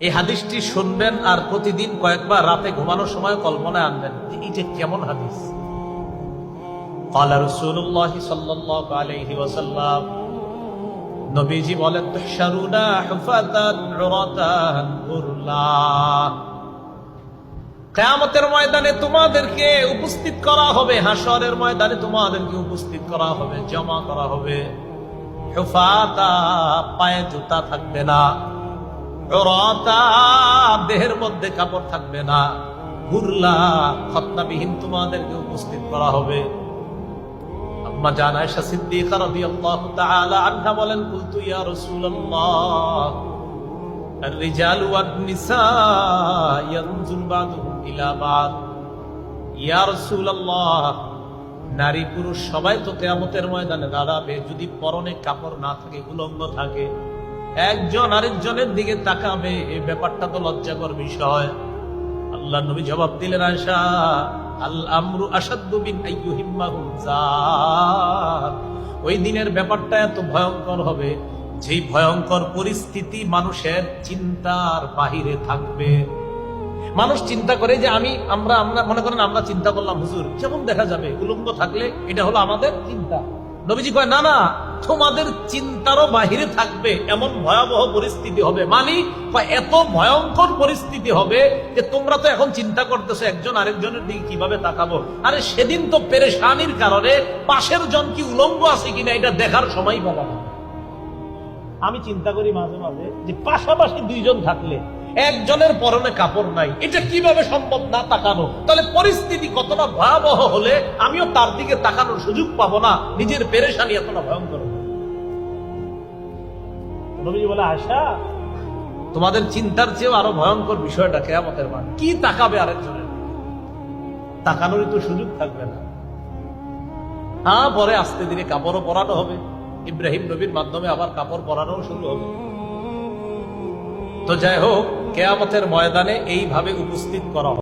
এই হাদিসটি শুনবেন আর প্রতিদিন কয়েকবার রাতে ঘুমানোর সময় কল্পনায় আনবেন। এই যে কেমন হাদিস। নবীজি বলেন কেয়ামতের ময়দানে তোমাদেরকে উপস্থিত করা হবে হাসরের ময়দানে তোমাদেরকে উপস্থিত করা হবে, জমা করা হবে। পায়ে জুতা থাকবে না। উরাতা দেহের মধ্যে কাপড় থাকবে না গুরলা খতনাবিহীন তোমাদেরকে উপস্থিত করা হবে আম্মা জান আয়েশা সিদ্দিকা রাদিয়াল্লাহু তাআলা আনহা বলেন কুলতু ইয়া রাসূলুল্লাহ الرجال والنساء ينظر بعضهم الى بعض ইয়া রাসূলুল্লাহ নারী পুরুষ সবাই তো কিয়ামতের ময়দানে দাঁড়াবে যদি পরনে কাপড় না থাকে উলঙ্গ থাকে একজন আরেকজনের দিকে তাকাবে এই ব্যাপারটা তো লজ্জাকর বিষয়। আল্লাহ নবী জবাব দিলেন আশা আল আমরু আসাদ্দু বিন ওই দিনের ব্যাপারটা এত ভয়ঙ্কর হবে, যেই ভয়ঙ্কর পরিস্থিতি মানুষের চিন্তার বাহিরে থাকবে। মানুষ চিন্তা করে যে আমি, আমরা আমরা, মনে করেন আমরা চিন্তা করলাম, হুজুর, যেমন দেখা যাবে, উলঙ্গ থাকলে এটা হলো আমাদের চিন্তা। নবীজি কয়, না না তোমাদের চিন্তারও বাহিরে থাকবে। এমন ভয়াবহ পরিস্থিতি হবে। মানি এত ভয়ঙ্কর পরিস্থিতি হবে যে তোমরা তো এখন চিন্তা করতেছো একজন আরেকজনের দিকে কীভাবে তাকাবো। আরে, সেদিন তো পেরেশানির কারণে পাশের জন কি উলঙ্গ আছে কিনা এটা দেখার সময় পাবা আমি চিন্তা করি মাঝে মাঝে যে পাশাপাশি দুইজন থাকলে একজনের পরনে কাপড় নাই। এটা কীভাবে সম্ভব না তাকানো? তাহলে পরিস্থিতি কতটা ভয়াবহ হলে আমিও তার দিকে তাকানোর সুযোগ পাবো না? নিজের পেরেশানি এতটা ভয়ঙ্কর। বলে আশা তোমাদের চিন্তার চেয়েও আরও ভয়ঙ্কর বিষয়টা কেয়ামতের মান। কি তাকাবে আরেকজনের? তাকানোরই তো সুযোগ থাকবে না। হ্যাঁ পরে আস্তে দিনে কাপড়ও পরানো হবে। ইব্রাহিম নবীর মাধ্যমে আবার কাপড় পরানো শুরু হবে। তো যাই হোক কেয়ামতের ময়দানে এইভাবে উপস্থিত করা হবে।